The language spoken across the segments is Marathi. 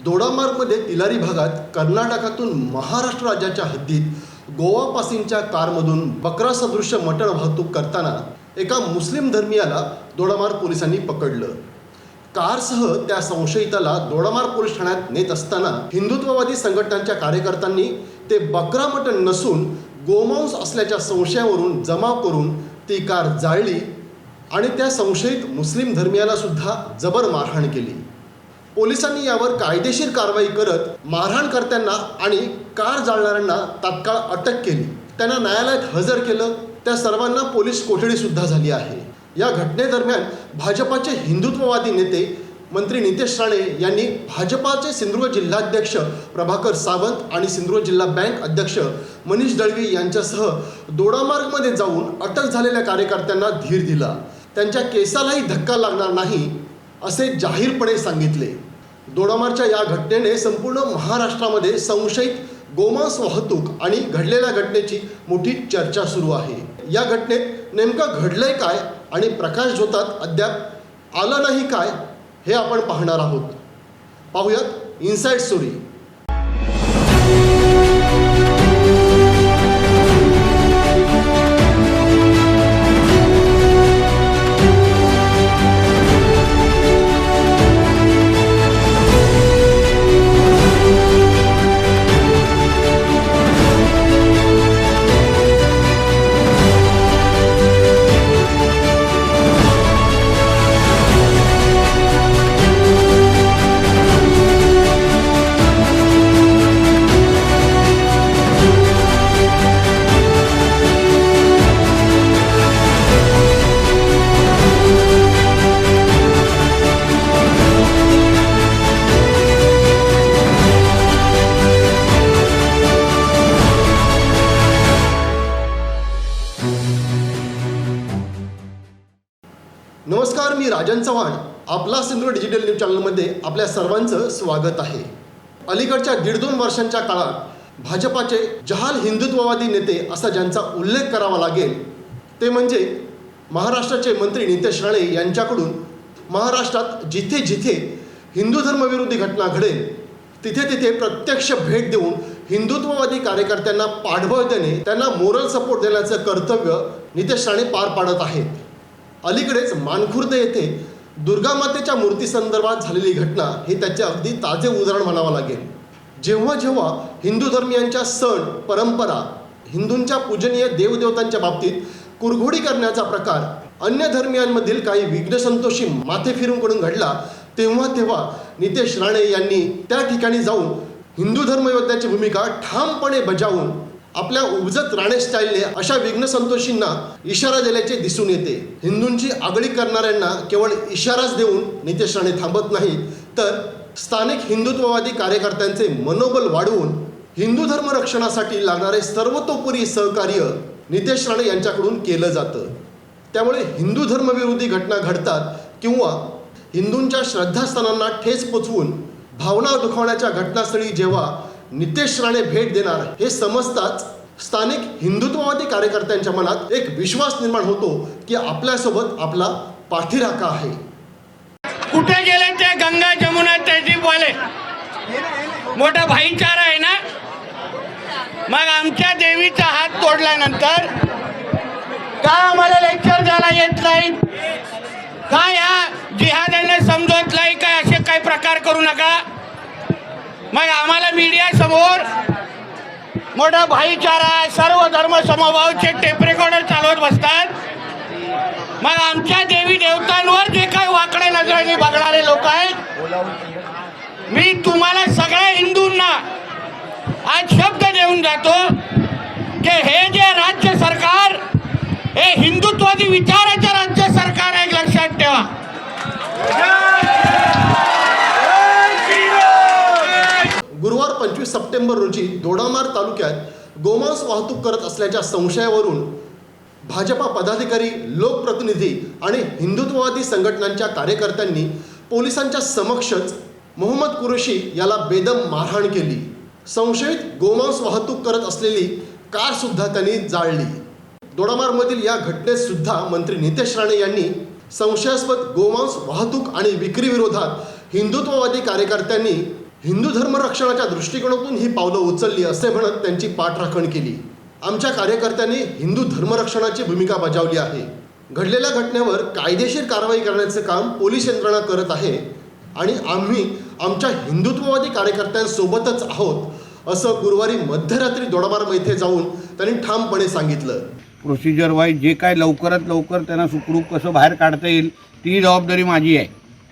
दोडामार्गमध्ये तिलारी भागात कर्नाटकातून महाराष्ट्र राज्याच्या हद्दीत गोवापासींच्या कारमधून बकरा सदृश्य मटण वाहतूक करताना एका मुस्लिम धर्मियाला दोडामार्ग पोलिसांनी पकडलं. कारसह त्या संशयिताला दोडामार्ग पोलीस ठाण्यात नेत असताना हिंदुत्ववादी संघटनांच्या कार्यकर्त्यांनी ते बकरा मटण नसून गोमांस असल्याच्या संशयावरून जमाव करून ती कार जाळली आणि त्या संशयित मुस्लिम धर्मीयाला सुद्धा जबर मारहाण केली. पोलिसांनी यावर कायदेशीर कारवाई करत मारहाणकर्त्यांना आणि कार जाळणाऱ्यांना तात्काळ अटक केली. त्यांना न्यायालयात हजर केलं. त्या सर्वांना पोलीस कोठडी सुद्धा झाली आहे. या घटनेदरम्यान भाजपाचे हिंदुत्ववादी नेते मंत्री नितेश राणे यांनी भाजपाचे सिंधुदुर्ग जिल्हाध्यक्ष प्रभाकर सावंत आणि सिंधुदुर्ग जिल्हा बँक अध्यक्ष मनीष दळवी यांच्यासह दोडामार्गमध्ये जाऊन अटक झालेल्या कार्यकर्त्यांना धीर दिला. त्यांच्या केसालाही धक्का लागणार नाही असे जाहीरपणे सांगितले. दोडामारच्या या घटनेने संपूर्ण महाराष्ट्रामध्ये संशयित गोमांस वाहतूक आणि घडलेल्या घटनेची मोठी चर्चा सुरू आहे. या घटनेत नेमकं घडलंय काय आणि प्रकाश झोतात अद्याप आलं नाही काय हे आपण पाहणार आहोत. पाहूयात इन्साइड स्टोरी. नमस्कार मी राजन चव्हाण. आपला सिंधू डिजिटल न्यूज चॅनलमध्ये आपल्या सर्वांचं स्वागत आहे. अलीकडच्या दीड दोन वर्षांच्या काळात भाजपाचे जहाल हिंदुत्ववादी नेते असा ज्यांचा उल्लेख करावा लागेल ते म्हणजे महाराष्ट्राचे मंत्री नितेश राणे यांच्याकडून महाराष्ट्रात जिथे जिथे हिंदू धर्मविरोधी घटना घडेल तिथे तिथे प्रत्यक्ष भेट देऊन हिंदुत्ववादी कार्यकर्त्यांना पाठबळ देणे त्यांना मोरल सपोर्ट देण्याचं कर्तव्य नितेश राणे पार पाडत आहेत. अलीकडेच मानखुर्द येथे दुर्गामातेच्या मूर्तीसंदर्भात झालेली घटना हे त्याचे अगदी ताजे उदाहरण म्हणावं लागेल. जेव्हा जेव्हा हिंदू धर्मियांच्या सण परंपरा हिंदूंच्या पूजनीय देवदेवतांच्या बाबतीत कुरघोडी करण्याचा प्रकार अन्य धर्मियांमधील काही विघ्नसंतोषी माथे फिरून घडला तेव्हा तेव्हा नितेश राणे यांनी त्या ठिकाणी जाऊन हिंदू धर्मयोद्ध्याची भूमिका ठामपणे बजावून आपल्या उपजत राणे स्टाईलने अशा विघ्न संतोषींना इशारा दिल्याचे दिसून येते. हिंदूंची आगळी करणाऱ्यांना केवळ इशाराच देऊन नितेश राणे थांबत नाही तर स्थानिक हिंदुत्ववादी कार्यकर्त्यांचे मनोबल वाढवून हिंदू धर्म रक्षणासाठी लागणारे सर्वतोपरी सहकार्य नितेश राणे यांच्याकडून केलं जातं. त्यामुळे हिंदू धर्मविरोधी घटना घडतात किंवा हिंदूंच्या श्रद्धास्थानांना ठेच पोचवून भावना दुखावण्याच्या घटनास्थळी जेव्हा नितेश राणे भेट देणार. हे समजताच स्थानिक हिंदुत्ववादी कार्यकर्त्यांच्या मनात एक विश्वास निर्माण होतो की आपल्यासोबत आपला पाठीराखा आहे. कुठे गेले ते गंगा जमुना वाले मोठा भाईचारा आहे ना? मग आमच्या देवीचा हात तोडल्यानंतर का आम्हाला लेक्चर द्यायला येत नाही? का या जिहाद्यांना समजवत नाही काय असे काही प्रकार करू नका? मग आम्हाला मीडिया समोर मोठा भाईचारा सर्व धर्म समभावचे टेपरेकॉर्डर चालवत बसतात. मग आमच्या देवी देवतांवर जे काही वाकडे नजरेने बघणारे लोक आहेत मी तुम्हाला सगळ्या हिंदूंना आज शब्द देऊन जातो की हे जे राज्य सरकार हे हिंदुत्वादी विचाराचं राज्य सरकार आहे लक्षात ठेवा. पंचवीस सप्टेंबर रोजी दोडामार तालुक्यात गोमांस वाहतूक करत असल्याच्या संशयावरून भाजपा पदाधिकारी लोकप्रतिनिधी आणि हिंदुत्ववादी संघटनांच्या कार्यकर्त्यांनी पोलिसांच्या समक्षच मोहम्मद कुरेशी याला बेदम मारहाण केली. संशयित गोमांस वाहतूक करत असलेली कार सुद्धा त्यांनी जाळली. दोडामारमधील या घटनेत सुद्धा मंत्री नितेश राणे यांनी संशयास्पद गोमांस वाहतूक आणि विक्रीविरोधात हिंदुत्ववादी कार्यकर्त्यांनी हिंदू धर्म रक्षणाच्या दृष्टिकोनातून ही पावलं उचलली असे म्हणत त्यांची पाठराखण केली. आमच्या कार्यकर्त्यांनी हिंदू धर्मरक्षणाची भूमिका बजावली आहे. घडलेल्या घटनेवर कायदेशीर कारवाई करण्याचे काम पोलीस यंत्रणा करत आहे आणि आम्ही आमच्या हिंदुत्ववादी कार्यकर्त्यांसोबतच आहोत असं गुरुवारी मध्यरात्री दोडाबार येथे जाऊन त्यांनी ठामपणे सांगितलं. प्रोसिजर वाईज जे काय लवकरात लवकर त्यांना सुखरूप कसं बाहेर काढता येईल ती जबाबदारी माझी आहे.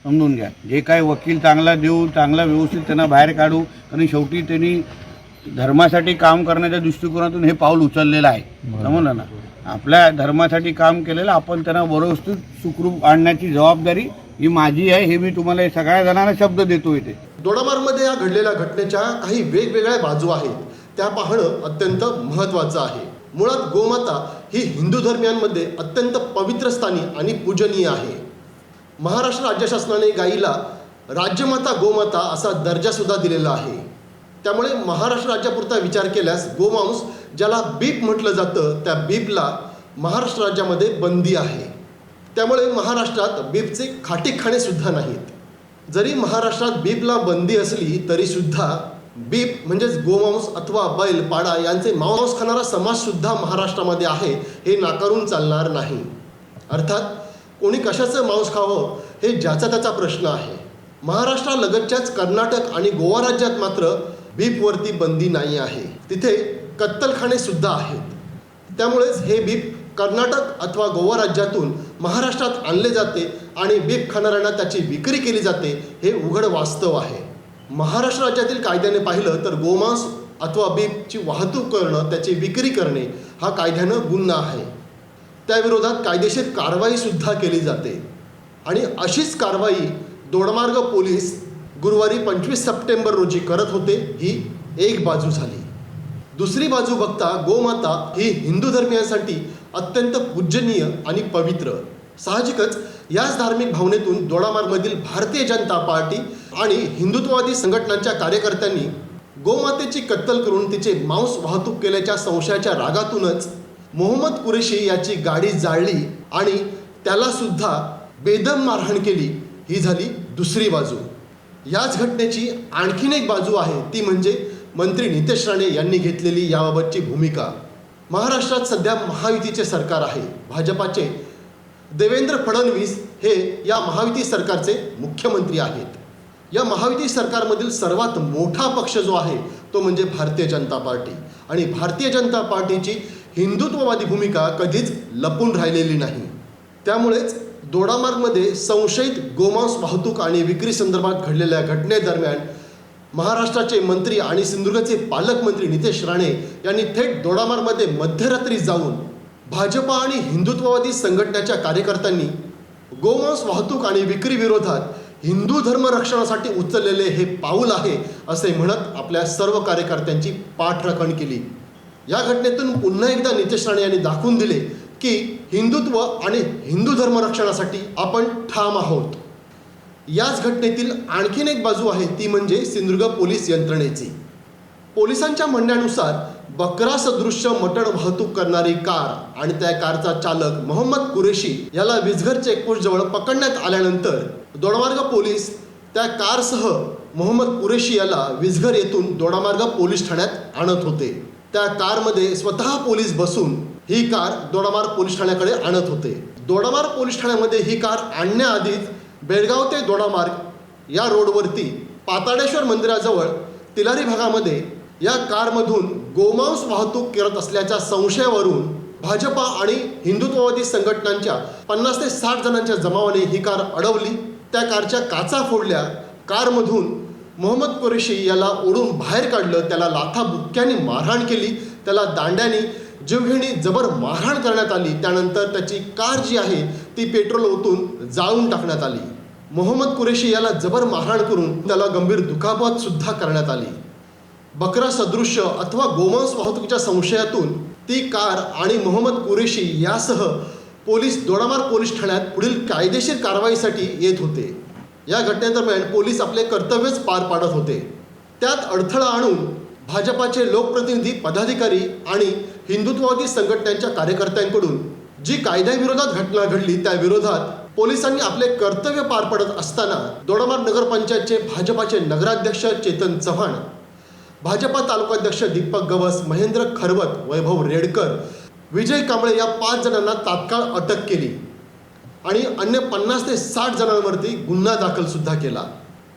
समजून घ्या. जे काय वकील चांगला देऊ चांगला व्यवस्थित त्यांना बाहेर काढू आणि शेवटी त्यांनी धर्मासाठी काम करण्याच्या दृष्टिकोनातून हे पाऊल उचललेलं आहे. समजलं ना? आपल्या धर्मासाठी काम केलेलं आपण त्यांना व्यवस्थित सुखरूप आणण्याची जबाबदारी ही माझी आहे हे मी तुम्हाला सगळ्या जणांना शब्द देतो इथे. दोडामार्गमध्ये या घडलेल्या घटनेच्या काही वेगवेगळ्या बाजू आहेत. त्या पाहणं अत्यंत महत्त्वाचं आहे. मुळात गोमाता ही हिंदू धर्मियांमध्ये अत्यंत पवित्र स्थानी आणि पूजनीय आहे. महाराष्ट्र राज्य शासनाने गायीला राज्यमाता गोमाता असा दर्जासुद्धा दिलेला आहे. त्यामुळे महाराष्ट्र राज्यापुरता विचार केल्यास गोमांस ज्याला बीप म्हटलं जातं त्या बीपला महाराष्ट्र राज्यामध्ये बंदी आहे. त्यामुळे महाराष्ट्रात बीपचे खाटी खाणेसुद्धा नाहीत. जरी महाराष्ट्रात बीपला बंदी असली तरीसुद्धा बीप म्हणजेच गोमांस अथवा बैल पाडा यांचे मांस खाणारा समाजसुद्धा महाराष्ट्रामध्ये आहे हे नाकारून चालणार नाही. अर्थात कोणी कशाचं मांस खावं हे ज्याचा त्याचा प्रश्न आहे. महाराष्ट्रालगतच्याच कर्नाटक आणि गोवा राज्यात मात्र बीपवरती बंदी नाही आहे. तिथे कत्तलखाने सुद्धा आहेत. त्यामुळेच हे बीप कर्नाटक अथवा गोवा राज्यातून महाराष्ट्रात आणले जाते आणि बीप खाणाऱ्यांना त्याची विक्री केली जाते हे उघड वास्तव आहे. महाराष्ट्र राज्यातील कायद्याने पाहिलं तर गोमांस अथवा बीपची वाहतूक करणं त्याची विक्री करणे हा कायद्यानं गुन्हा आहे. त्याविरोधात कायदेशीर कारवाई सुद्धा केली जाते. आणि अशीच कारवाई दोडमार्ग पोलीस गुरुवारी पंचवीस सप्टेंबर रोजी करत होते ही एक बाजू झाली. दुसरी बाजू बघता गोमाता ही हिंदू धर्मियांसाठी अत्यंत पूजनीय आणि पवित्र. साहजिकच याच धार्मिक भावनेतून दोडामार्गमधील भारतीय जनता पार्टी आणि हिंदुत्ववादी संघटनांच्या कार्यकर्त्यांनी गोमातेची कत्तल करून तिचे मांस वाहतूक केल्याच्या संशयाच्या रागातूनच मोहम्मद कुरेशी याची गाडी जाळली आणि त्याला सुद्धा बेदम मारहाण केली. ही झाली दुसरी बाजू. याच घटनेची आणखीन एक बाजू आहे ती म्हणजे मंत्री नितेश राणे यांनी घेतलेली याबाबतची भूमिका. महाराष्ट्रात सध्या महायुतीचे सरकार आहे. भाजपाचे देवेंद्र फडणवीस हे या महायुती सरकारचे मुख्यमंत्री आहेत. या महायुती सरकारमधील सर्वात मोठा पक्ष जो आहे तो म्हणजे भारतीय जनता पार्टी. आणि भारतीय जनता पार्टीची हिंदुत्ववादी भूमिका कधीच लपून राहिलेली नाही. त्यामुळेच दोडामार्गमध्ये संशयित गोमांस वाहतूक आणि विक्री संदर्भात घडलेल्या घटनेदरम्यान महाराष्ट्राचे मंत्री आणि सिंधुदुर्गचे पालकमंत्री नितेश राणे यांनी थेट दोडामार्गमध्ये मध्यरात्री जाऊन भाजपा आणि हिंदुत्ववादी संघटनेच्या कार्यकर्त्यांनी गोमांस वाहतूक आणि विक्री विरोधात हिंदू धर्म रक्षणासाठी उचललेले हे पाऊल आहे असे म्हणत आपल्या सर्व कार्यकर्त्यांची पाठराखण केली. या घटनेतून पुन्हा एकदा नितेश राणे यांनी दाखवून दिले की हिंदुत्व आणि हिंदू धर्म रक्षणासाठी आपण ठाम आहोत. याच घटनेतील आणखीन एक बाजू आहे ती म्हणजे सिंधुदुर्ग पोलीस यंत्रणेची. पोलिसांच्या म्हणण्यानुसार बकरा सदृश्य मटण वाहतूक करणारी कार आणि त्या कारचा चालक मोहम्मद कुरेशी याला विजघर चेकपोस्ट जवळ पकडण्यात आल्यानंतर दोडामार्ग पोलीस त्या कारसह मोहम्मद कुरेशी याला विजघर येथून दोडामार्ग पोलीस ठाण्यात आणत होते. त्या कारमध्ये स्वतः पोलीस बसून ही कार दोडामार पोलीस ठाण्याकडे आणत होते. दोडामार पोलीस ठाण्यामध्ये ही कार आणण्याआधीच बेळगाव ते दोडामार्ग या रोडवरती पाताडेश्वर मंदिराजवळ तिलारी भागामध्ये या कारमधून गोमांस वाहतूक करत असल्याच्या संशयावरून भाजपा आणि हिंदुत्ववादी संघटनांच्या पन्नास ते साठ जणांच्या जमावाने ही कार अडवली. त्या कारच्या काचा फोडल्या. कारमधून मोहम्मद कुरेशी याला ओढून बाहेर काढलं त्याला लाथा बुक्क्याने मारहाण केली त्याला दांड्याने जीवघेणी जबर मारहाण करण्यात आली त्यानंतर त्याची कार जी आहे ती पेट्रोल ओतून जाळून टाकण्यात आली. मोहम्मद कुरेशी याला जबर मारहाण करून त्याला गंभीर दुखापत सुद्धा करण्यात आली. बकरा सदृश्य अथवा गोमांस वाहतुकीच्या संशयातून ती कार आणि मोहम्मद कुरेशी यासह पोलीस दोडामार पोलीस ठाण्यात पुढील कायदेशीर कारवाईसाठी येत होते. या घटनेदरम्यान पोलीस आपले कर्तव्यच पार पाडत होते. त्यात अडथळा आणून भाजपाचे लोकप्रतिनिधी पदाधिकारी आणि हिंदुत्ववादी संघटनांच्या कार्यकर्त्यांकडून जी कायद्याविरोधात घटना घडली त्याविरोधात पोलिसांनी आपले कर्तव्य पार पडत असताना दोडामार नगरपंचायतचे भाजपाचे नगराध्यक्ष चेतन चव्हाण भाजपा तालुकाध्यक्ष दीपक गवस महेंद्र खरवत वैभव रेडकर विजय कांबळे या पाच जणांना तात्काळ अटक केली. आणि अन्य पन्नास ते साठ जणांवरती गुन्हा दाखल सुद्धा केला.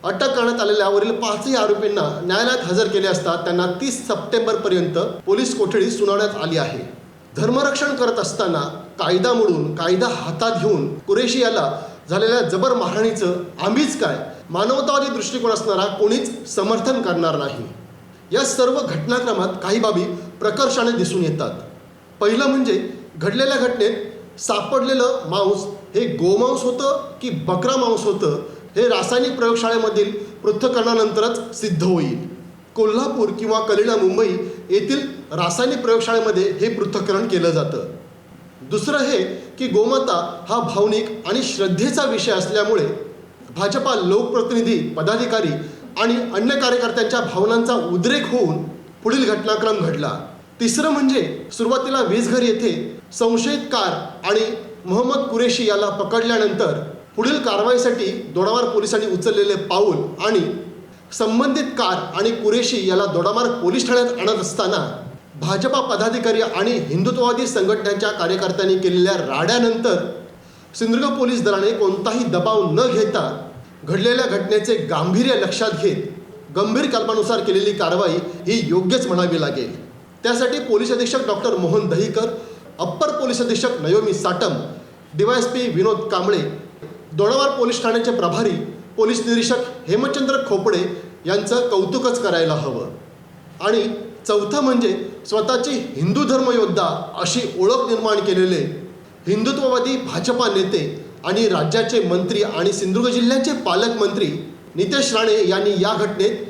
अटक करण्यात आलेल्यावरील पाचही आरोपींना न्यायालयात हजर केले असता त्यांना तीस सप्टेंबरपर्यंत पोलीस कोठडी सुनावण्यात आली आहे. धर्मरक्षण करत असताना कायदा मोडून कायदा हातात घेऊन कुरेशी याला झालेल्या जबर मारहाणीचं आम्हीच काय? मानवतावादी दृष्टिकोन असणारा कोणीच समर्थन करणार नाही. या सर्व घटनाक्रमात काही बाबी प्रकर्षाने दिसून येतात. पहिलं म्हणजे घडलेल्या घटनेत सापडलेलं मांस हे गोमांस होतं की बकरा मांस होतं हे रासायनिक प्रयोगशाळेमधील पृथ्थकरणानंतरच सिद्ध होईल. कोल्हापूर किंवा कलिना मुंबई येथील रासायनिक प्रयोगशाळेमध्ये हे पृथ्थकरण केलं जातं. दुसरं हे की गोमाता हा भावनिक आणि श्रद्धेचा विषय असल्यामुळे भाजपा लोकप्रतिनिधी पदाधिकारी आणि अन्य कार्यकर्त्यांच्या भावनांचा उद्रेक होऊन पुढील घटनाक्रम घडला. तिसरं म्हणजे सुरुवातीला वीजघर येथे संशयित कार आणि मोहम्मद कुरेशी याला पकडल्यानंतर पुढील कारवाईसाठी दोडामार पोलिसांनी उचललेले पाऊल आणि संबंधित कार आणि कुरेशी याला दोडामार पोलीस ठाण्यात आणत असताना भाजपा पदाधिकारी आणि हिंदुत्ववादी संघटनांच्या कार्यकर्त्यांनी केलेल्या राड्यानंतर सिंधुदुर्ग पोलीस दलाने कोणताही दबाव न घेता घडलेल्या घटनेचे गांभीर्य लक्षात घेत गंभीर कल्पानुसार केलेली कारवाई ही योग्यच म्हणावी लागेल. त्यासाठी पोलीस अधीक्षक doctor Mohan Dahikar upper police अधीक्षक Nayomi Satam D Y S P Vinod Kamble Dodawar police ठाण्याचे प्रभारी पोलीस निरीक्षक हेमचंद्र खोपडे यांचं कौतुकच करायला हवं. आणि चौथं म्हणजे स्वतःची हिंदू धर्मयोद्धा अशी ओळख निर्माण केलेले हिंदुत्ववादी भाजपा नेते आणि राज्याचे मंत्री आणि सिंधुदुर्ग जिल्ह्याचे पालकमंत्री नितेश राणे यांनी या घटनेत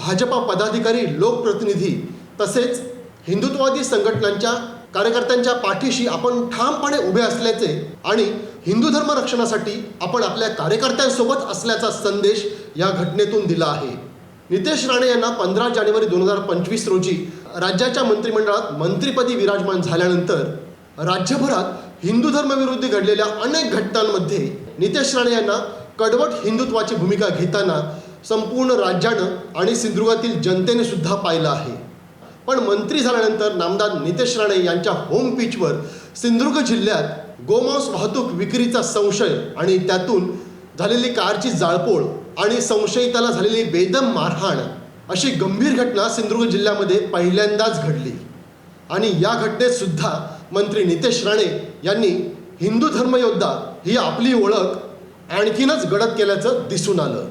भाजपा पदाधिकारी लोकप्रतिनिधी तसेच हिंदुत्ववादी संघटनांच्या कार्यकर्त्यांच्या पाठीशी आपण ठामपणे उभे असल्याचे आणि हिंदू धर्म रक्षणासाठी आपण आपल्या कार्यकर्त्यांसोबत असल्याचा संदेश या घटनेतून दिला आहे. नितेश राणे यांना पंधरा जानेवारी दोन हजार पंचवीस रोजी राज्याच्या मंत्रिमंडळात मंत्रिपदी विराजमान झाल्यानंतर राज्यभरात हिंदू धर्मविरोधी घडलेल्या अनेक घटनांमध्ये नितेश राणे यांना कडवट हिंदुत्वाची भूमिका घेताना संपूर्ण राज्यानं आणि सिंधुदुर्गातील जनतेने सुद्धा पाहिलं आहे. पण मंत्री झाल्यानंतर नामदार नितेश राणे यांच्या होम पिचवर सिंधुदुर्ग जिल्ह्यात गोमांस वाहतूक विक्रीचा संशय आणि त्यातून झालेली कारची जाळपोळ आणि संशयिताला झालेली बेदम मारहाण अशी गंभीर घटना सिंधुदुर्ग जिल्ह्यामध्ये पहिल्यांदाच घडली. आणि या घटनेत सुद्धा मंत्री नितेश राणे यांनी हिंदू धर्मयोद्धा ही आपली ओळख आणखीनच गडद केल्याचं दिसून आलं.